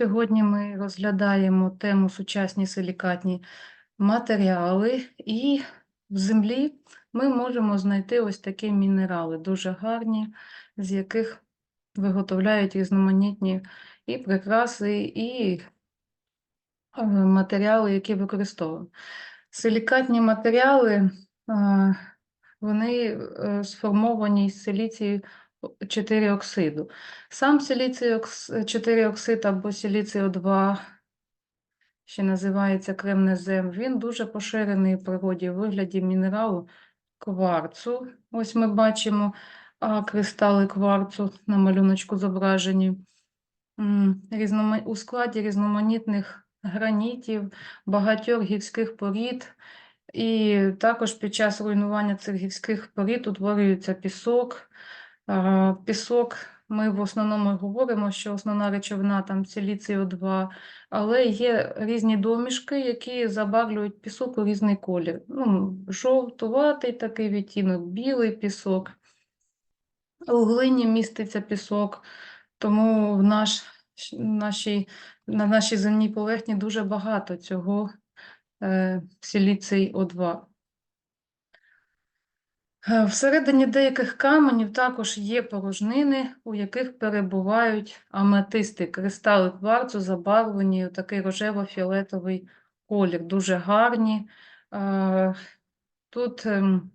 Сьогодні ми розглядаємо тему сучасні силікатні матеріали, і в землі ми можемо знайти ось такі мінерали, дуже гарні, з яких виготовляють різноманітні і прикраси, і е, матеріали, які використовуємо. Силікатні матеріали, е, вони е, сформовані з силіцію 4 оксиду. Сам силіцій 4 оксид або силіцій 2 ще називається кремнезем, він дуже поширений в природі у вигляді мінералу кварцу. Ось ми бачимо кристали кварцу на малюночку зображені. У складі різноманітних гранітів, багатьох гірських порід, і також під час руйнування цих гірських порід утворюється пісок. А, Пісок, ми в основному говоримо, що основна речовина там силіцію 2 але є різні домішки, які забарвлюють пісок у різний колір. Ну, жовтуватий такий відтінок, білий пісок. У глині міститься пісок, тому в наш, нашій, на нашій земній поверхні дуже багато цього е, силіцій О2. Е, Всередині деяких каменів також є порожнини, у яких перебувають аметисти, кристали кварцу, забарвлені у такий рожево-фіолетовий колір, дуже гарні. Е, Тут ем,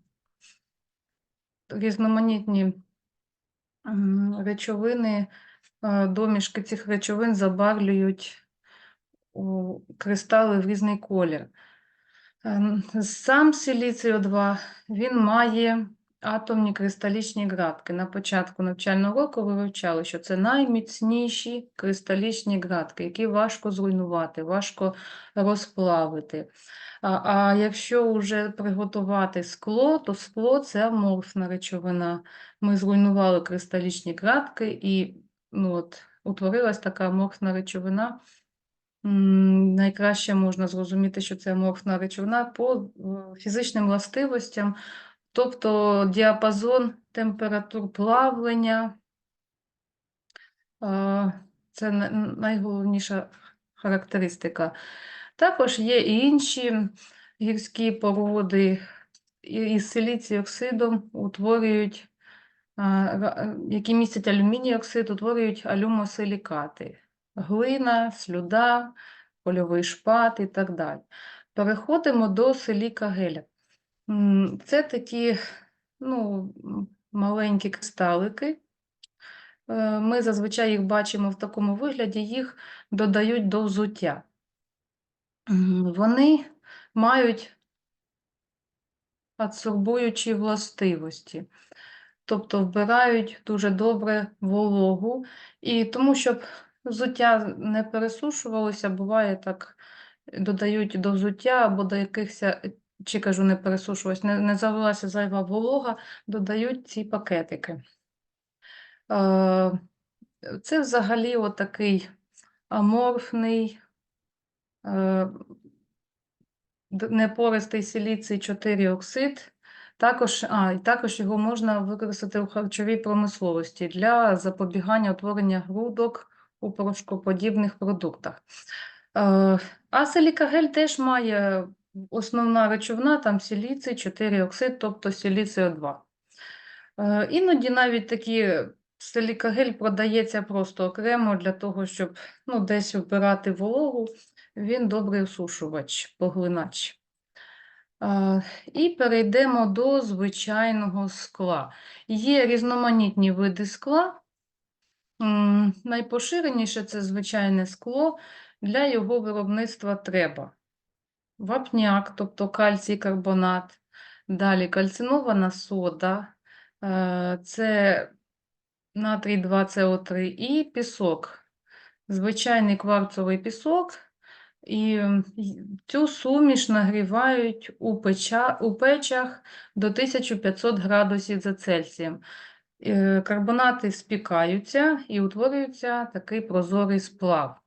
різноманітні речовини, е, домішки цих речовин забарвлюють кристали в різний колір. Ем, Сам силіцій О2 він має атомні кристалічні градки. На початку навчального року ви вивчали, що це найміцніші кристалічні градки, які важко зруйнувати, важко розплавити. А, а якщо вже приготувати скло, то скло це аморфна речовина. Ми зруйнували кристалічні градки і ну, от, утворилась така аморфна речовина. Найкраще можна зрозуміти, що це аморфна речовина по е, фізичним властивостям, тобто діапазон температур плавлення. е, Це найголовніша характеристика. Також є і інші гірські породи із силіцій оксидом утворюють, е, які містять алюміній оксид, утворюють алюмосилікати. Глина, слюда, польовий шпат і так далі. Переходимо до силіка геля. Це такі ну, маленькі кристалики. Е, Ми зазвичай їх бачимо в такому вигляді, їх додають до взуття. Вони мають адсорбуючі властивості, тобто вбирають дуже добре вологу, і тому, щоб взуття не пересушувалося, буває так, додають до взуття або до якихось, чи кажу, не пересушувалося, не, не завелася зайва волога, додають ці пакетики. Е, Це взагалі отакий аморфний, е, непористий силіцій 4 оксид. Також, а, і також його можна використати у харчовій промисловості для запобігання утворення грудок у порошкоподібних продуктах. Е, А силікагель теж має основна речовина, там силіцій 4 оксид, тобто силіцій О2. Е, Іноді навіть такі силікагель продається просто окремо для того, щоб ну, десь вбирати вологу. Він добрий осушувач, поглинач. Е, І перейдемо до звичайного скла. Є різноманітні види скла. Найпоширеніше це звичайне скло. Для його виробництва треба вапняк, тобто кальцій карбонат, далі кальцинована сода, е, це натрій 2СО3 і пісок, звичайний кварцовий пісок. І цю суміш нагрівають у печах до 1500 градусів за Цельсієм. Е, Карбонати спікаються і утворюється такий прозорий сплав.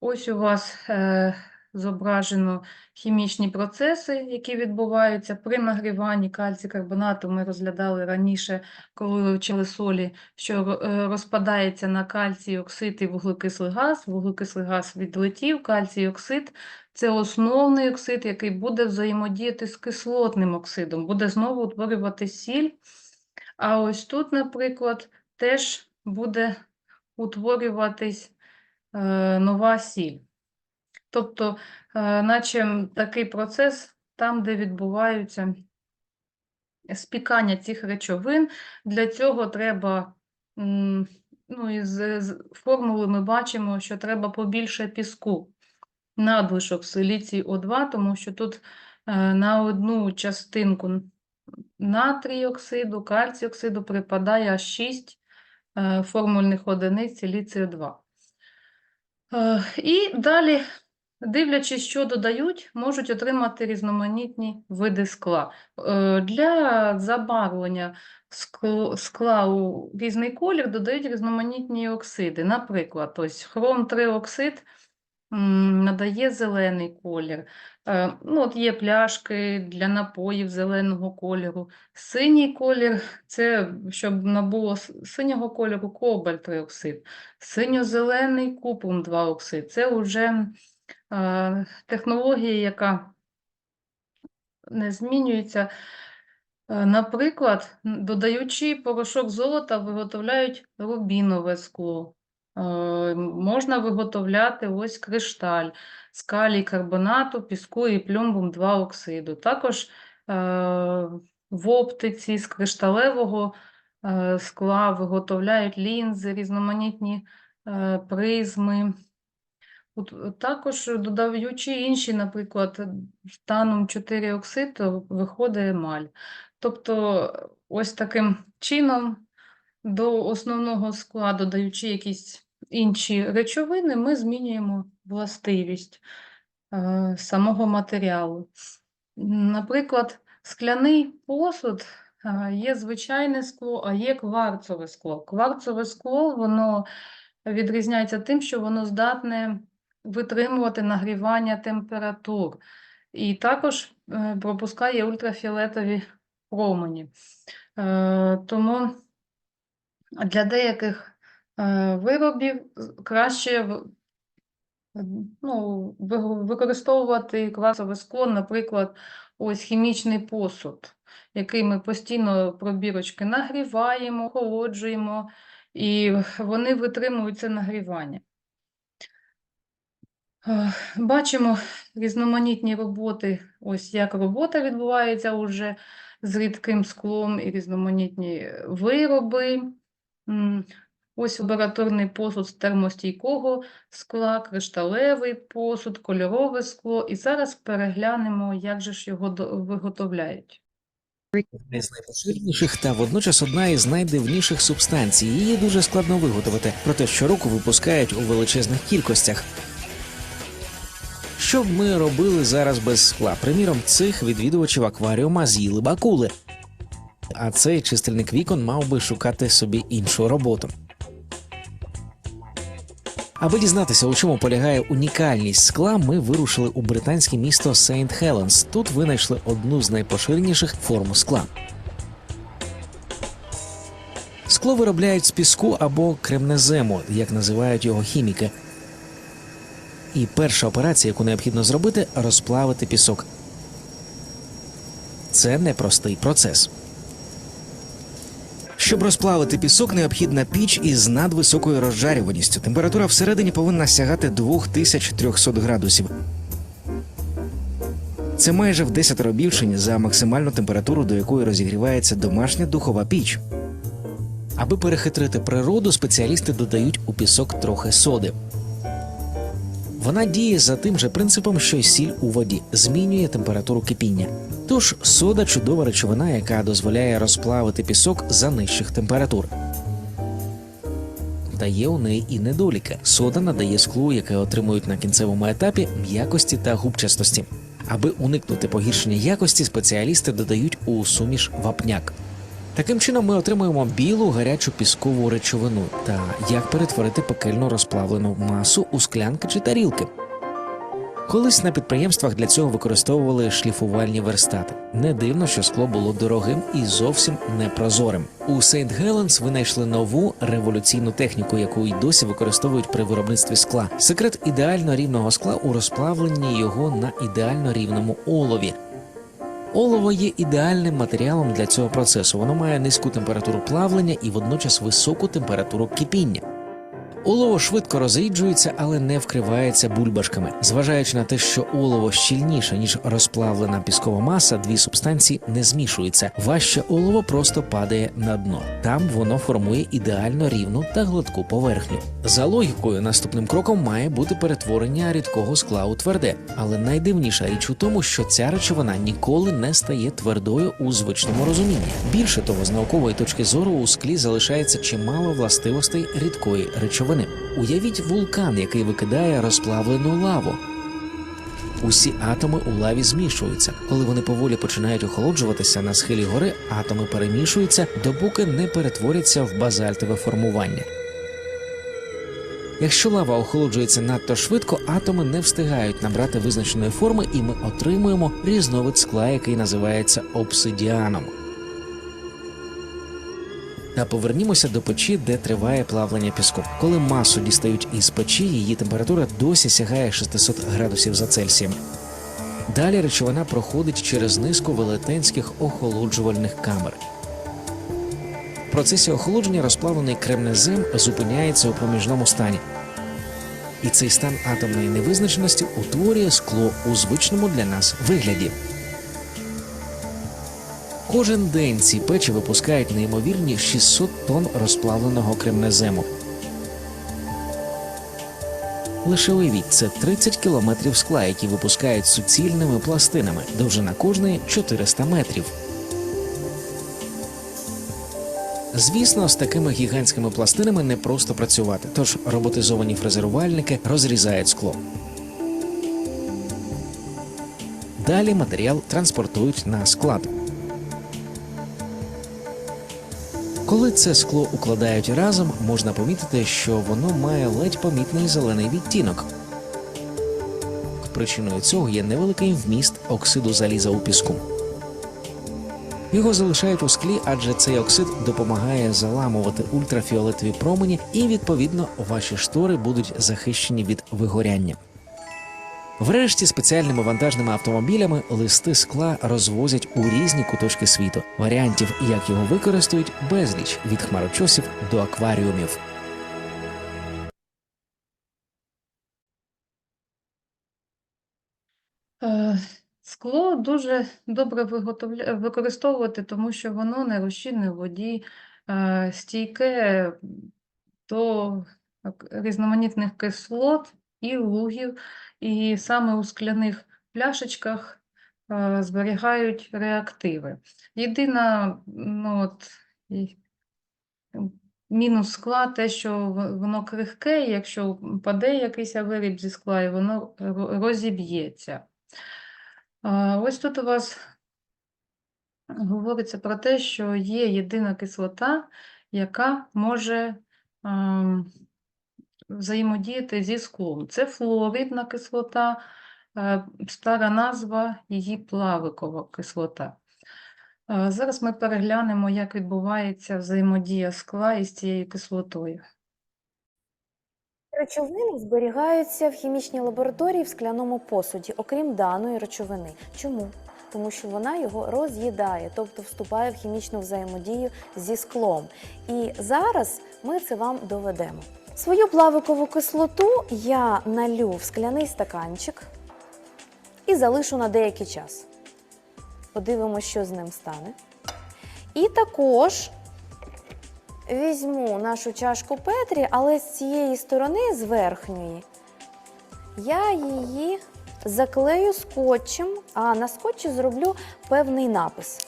Ось у вас е, зображено хімічні процеси, які відбуваються при нагріванні кальцій-карбонату. Ми розглядали раніше, коли вивчили солі, що е, розпадається на кальцій оксид і вуглекислий газ. Вуглекислий газ відлетів, кальцій оксид це основний оксид, який буде взаємодіяти з кислотним оксидом, буде знову утворювати сіль. А ось тут, наприклад, теж буде утворюватись е, нова сіль. Тобто, е, наче такий процес там, де відбуваються спікання цих речовин. Для цього треба, ну, із з формули ми бачимо, що треба побільше піску, надлишок силіцій О2, тому що тут е, на одну частинку натрій оксиду, кальцій оксиду припадає аж 6 е, формульних одиниць силіцію 2. Е, І далі, дивлячись, що додають, можуть отримати різноманітні види скла. Е, Для забарвлення скла у різний колір додають різноманітні оксиди. Наприклад, ось хром 3 оксид надає зелений колір. Е, Ну, от є пляшки для напоїв зеленого кольору. Синій колір це щоб набуло синього кольору кобальт 3 оксид. Синьо-зелений купрум 2 оксид. Це вже е, технологія, яка не змінюється. Е, Наприклад, додаючи порошок золота, виготовляють рубінове скло. Е, Можна виготовляти ось кришталь з калій карбонату, піску і плюмбум 2 оксиду. Також е, в оптиці з кришталевого е, скла виготовляють лінзи, різноманітні призми. Також додаючи інші, наприклад, станом 4 оксид, виходить емаль. Тобто, ось таким чином до основного складу, додаючи якісь інші речовини, ми змінюємо властивість е, самого матеріалу. Наприклад, скляний посуд е, є звичайне скло, а є кварцове скло. Кварцове скло воно відрізняється тим, що воно здатне витримувати нагрівання температур і також е, пропускає ультрафіолетові промені. Е, Тому для деяких виробів краще ну, використовувати кварцове скло, наприклад, ось хімічний посуд, який ми постійно пробірочки нагріваємо, охолоджуємо, і вони витримують це нагрівання. Е, Бачимо різноманітні роботи, ось як робота відбувається уже з рідким склом і різноманітні вироби. Ось лабораторний посуд з термостійкого скла, кришталевий посуд, кольорове скло. І зараз переглянемо, як же ж його виготовляють. Одна з найпоширеніших та водночас одна із найдивніших субстанцій. Її дуже складно виготовити, проте щороку випускають у величезних кількостях. Що б ми робили зараз без скла? Приміром, цих відвідувачів акваріума з'їли бакули. А цей чистильник вікон мав би шукати собі іншу роботу. Аби дізнатися, у чому полягає унікальність скла, ми вирушили у британське місто Сейнт Хеленс. Тут винайшли одну з найпоширеніших форм скла. Скло виробляють з піску або кремнезему, як називають його хіміки. І перша операція, яку необхідно зробити, розплавити пісок. Це непростий процес. Щоб розплавити пісок, необхідна піч із надвисокою розжарюваністю. Температура всередині повинна сягати 2300 градусів. Це майже в 10 більше за максимальну температуру, до якої розігрівається домашня духова піч. Аби перехитрити природу, спеціалісти додають у пісок трохи соди. Вона діє за тим же принципом, що й сіль у воді, змінює температуру кипіння. Тож сода чудова речовина, яка дозволяє розплавити пісок за нижчих температур. Дає у неї і недоліки. Сода надає склу, яке отримують на кінцевому етапі м'якості та губчастості. Аби уникнути погіршення якості, спеціалісти додають у суміш вапняк. Таким чином ми отримуємо білу гарячу піскову речовину та як перетворити пекельно розплавлену масу у склянки чи тарілки. Колись на підприємствах для цього використовували шліфувальні верстати. Не дивно, що скло було дорогим і зовсім непрозорим. У Сейнт Геленс винайшли нову революційну техніку, яку й досі використовують при виробництві скла. Секрет ідеально рівного скла у розплавленні його на ідеально рівному олові. Олово є ідеальним матеріалом для цього процесу. Воно має низьку температуру плавлення і водночас високу температуру кипіння. Олово швидко розріджується, але не вкривається бульбашками. Зважаючи на те, що олово щільніше ніж розплавлена піскова маса, дві субстанції не змішуються. Важче олово просто падає на дно. Там воно формує ідеально рівну та гладку поверхню. За логікою, наступним кроком має бути перетворення рідкого скла у тверде. Але найдивніша річ у тому, що ця речовина ніколи не стає твердою у звичному розумінні. Більше того, з наукової точки зору у склі залишається чимало властивостей рідкої речовини. Уявіть вулкан, який викидає розплавлену лаву. Усі атоми у лаві змішуються. Коли вони поволі починають охолоджуватися на схилі гори, атоми перемішуються, допоки не перетворяться в базальтове формування. Якщо лава охолоджується надто швидко, атоми не встигають набрати визначеної форми, і ми отримуємо різновид скла, який називається обсидіаном. Та повернімося до печі, де триває плавлення піску. Коли масу дістають із печі, її температура досі сягає 600 градусів за Цельсієм. Далі речовина проходить через низку велетенських охолоджувальних камер. В процесі охолодження розплавлений кремнезем зупиняється у проміжному стані. І цей стан атомної невизначеності утворює скло у звичному для нас вигляді. Кожен день ці печі випускають неймовірні 600 тонн розплавленого кремнезему. Лише уявіть, це 30 кілометрів скла, які випускають суцільними пластинами, довжина кожної 400 метрів. Звісно, з такими гігантськими пластинами не просто працювати, тож роботизовані фрезерувальники розрізають скло. Далі матеріал транспортують на склад. Коли це скло укладають разом, можна помітити, що воно має ледь помітний зелений відтінок. Причиною цього є невеликий вміст оксиду заліза у піску. Його залишають у склі, адже цей оксид допомагає заламувати ультрафіолетові промені, і відповідно ваші штори будуть захищені від вигоряння. Врешті спеціальними вантажними автомобілями листи скла розвозять у різні куточки світу. Варіантів, як його використають, безліч від хмарочосів до акваріумів. Е, Скло дуже добре використовувати, тому що воно не розчинне в воді, е, стійке до різноманітних кислот і лугів, і саме у скляних пляшечках е, зберігають реактиви. Єдина ну, от, мінус скла те, що воно крихке, якщо паде якийсь виріб зі скла, і воно розіб'ється. Ось тут у вас говориться про те, що є єдина кислота, яка може ем, взаємодіяти зі склом. Це флуоридна кислота, е, стара назва її плавикова кислота. Е, Зараз ми переглянемо, як відбувається взаємодія скла із цією кислотою. Речовини зберігаються в хімічній лабораторії в скляному посуді, окрім даної речовини. Чому? Тому що вона його роз'їдає, тобто вступає в хімічну взаємодію зі склом. І зараз ми це вам доведемо. Свою плавикову кислоту я налю в скляний стаканчик і залишу на деякий час. Подивимося, що з ним стане. І також візьму нашу чашку Петрі, але з цієї сторони, з верхньої, я її заклею скотчем, а на скотчі зроблю певний напис.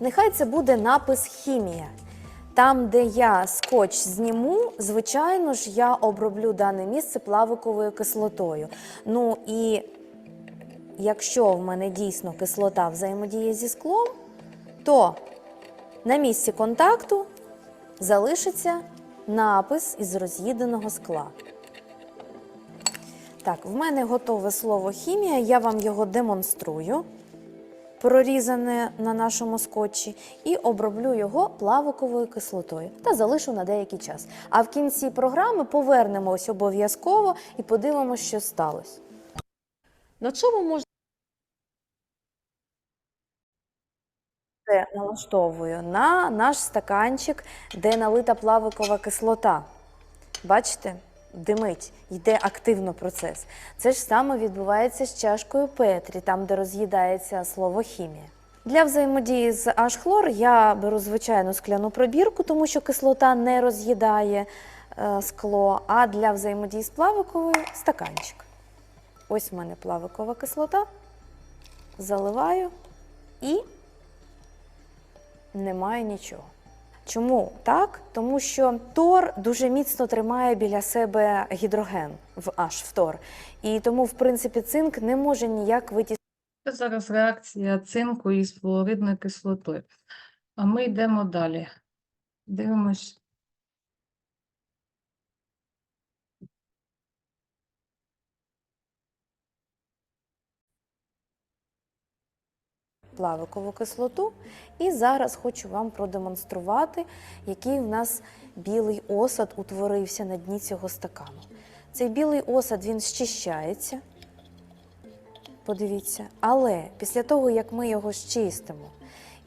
Нехай це буде напис хімія. Там, де я скотч зніму, звичайно ж, я оброблю дане місце плавиковою кислотою. Ну і якщо в мене дійсно кислота взаємодіє зі склом, то на місці контакту залишиться напис із роз'їденого скла. Так, в мене готове слово хімія, я вам його демонструю, прорізане на нашому скотчі, і оброблю його плавиковою кислотою та залишу на деякий час. А в кінці програми повернемось обов'язково і подивимося, що сталося. На чому можна Це налаштовую на наш стаканчик, де налита плавикова кислота. Бачите? Димить, йде активно процес. Це ж саме відбувається з чашкою Петрі, там, де роз'їдається слово хімія. Для взаємодії з H-хлор я беру звичайну скляну пробірку, тому що кислота не роз'їдає е, скло, а для взаємодії з плавиковою стаканчик. Ось в мене плавикова кислота. Заливаю і немає нічого. Чому так? Тому що тор дуже міцно тримає біля себе гідроген в аж в тор. І тому, в принципі, цинк не може ніяк витіснити. Це зараз реакція цинку із флуоридною кислотою. А ми йдемо далі. Дивимось. Плавикову кислоту. І зараз хочу вам продемонструвати, який в нас білий осад утворився на дні цього стакану. Цей білий осад він щищається. Подивіться, але після того, як ми його щистимо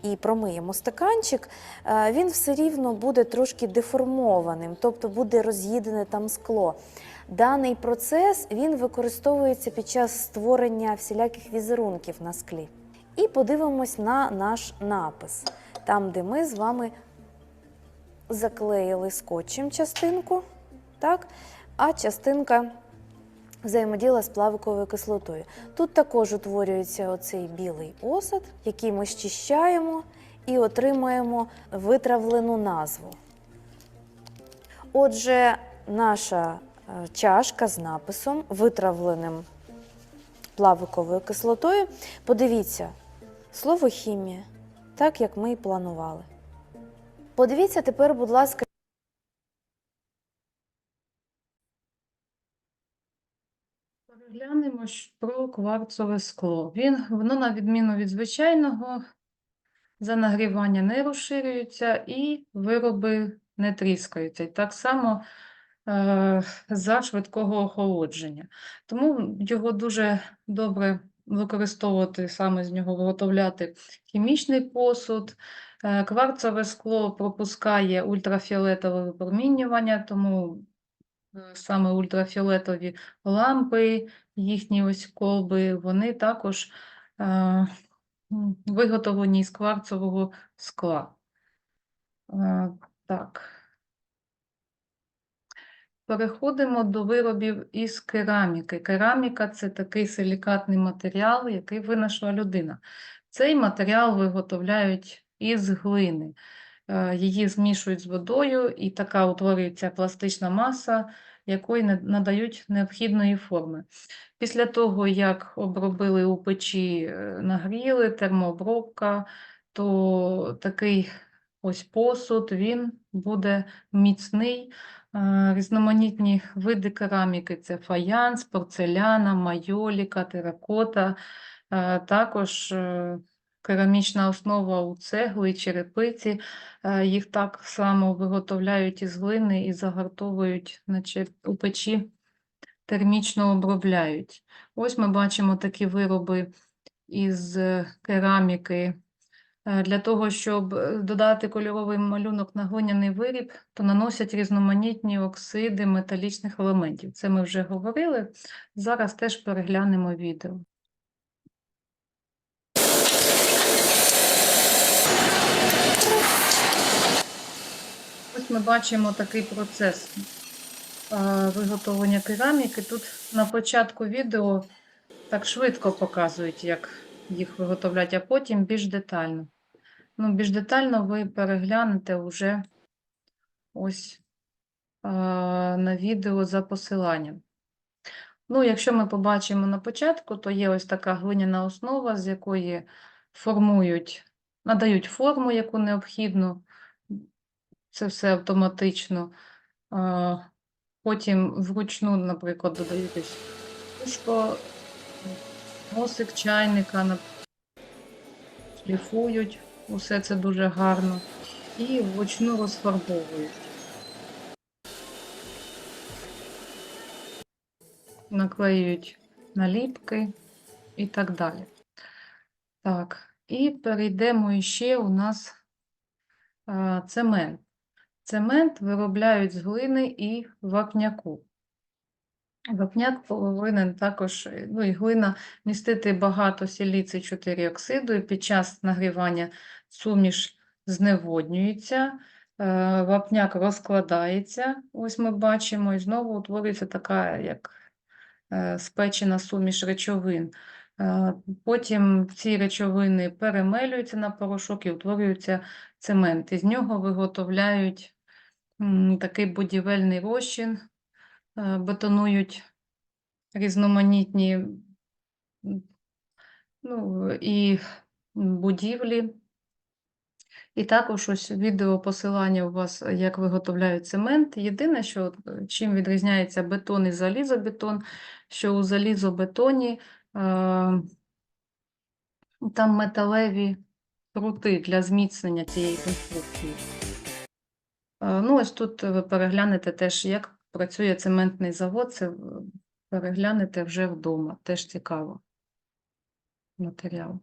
і промиємо стаканчик, е, він все рівно буде трошки деформованим, тобто буде роз'їдене там скло. Даний процес він використовується під час створення всіляких візерунків на склі. І подивимось на наш напис, там, де ми з вами заклеїли скотчем частинку, так? а частинка взаємодіяла з плавиковою кислотою. Тут також утворюється оцей білий осад, який ми щищаємо і отримаємо витравлену назву. Отже, наша е, чашка з написом, витравленим плавиковою кислотою. Подивіться, слово хімія, так як ми і планували. Подивіться тепер, будь ласка, Переглянемо про кварцове скло. Він, воно, на відміну від звичайного, за нагрівання не розширюється і вироби не тріскаються. І так само е, за швидкого охолодження. Тому його дуже добре використовувати, саме з нього виготовляти хімічний посуд. Е, Кварцове скло пропускає ультрафіолетове випромінювання, тому е, саме ультрафіолетові лампи, їхні ось колби, вони також е, виготовлені з кварцового скла. Так. Переходимо до виробів із кераміки. Кераміка це такий силікатний матеріал, який винайшла людина. Цей матеріал виготовляють із глини. Е, Її змішують з водою, і така утворюється пластична маса, якої надають необхідної форми. Після того, як обробили у печі, е, нагріли, термообробка, то такий ось посуд, він буде міцний. Різноманітні види кераміки це фаянс, порцеляна, майоліка, теракота. Також е, керамічна основа у цегли і черепиці. Е, Їх так само виготовляють із глини і загартовують у печі, термічно обробляють. Ось ми бачимо такі вироби із кераміки. Е, Для того, щоб е, додати кольоровий малюнок на глиняний виріб, то наносять різноманітні оксиди металічних елементів. Це ми вже говорили. Зараз теж переглянемо відео. Ось ми бачимо такий процес е, виготовлення кераміки. Тут на початку відео так швидко показують, як їх виготовлять, а потім більш детально. Ну, більш детально ви переглянете вже ось е, на відео за посиланням. Ну, якщо ми побачимо на початку, то є ось така глиняна основа, з якої формують надають форму, яку необхідно. Це все автоматично. А, Потім вручну, наприклад, додають носик чайника, шліфують. Усе це дуже гарно. І вручну розфарбовують. Наклеюють наліпки і так далі. Так, і перейдемо ще у нас а, цемент. Цемент виробляють з глини і вапняку. Вапняк повинен також, е, ну і глина містити багато сіліцій 4 оксиду, і під час нагрівання суміш зневоднюється, е, вапняк розкладається, ось ми бачимо, і знову утворюється така, як е, спечена суміш речовин. Е, Потім ці речовини перемелюються на порошок і утворюється цемент. Із нього виготовляють такий будівельний розчин, е, бетонують різноманітні ну, і будівлі. І також ось відео посилання у вас, е, як виготовляють цемент. Єдине, що е, чим відрізняється бетон і залізобетон, що у залізобетоні е, там металеві прути для зміцнення цієї конструкції. Е, Ну, ось тут ви переглянете теж, як працює цементний завод, це е, переглянете вже вдома, теж цікаво матеріал.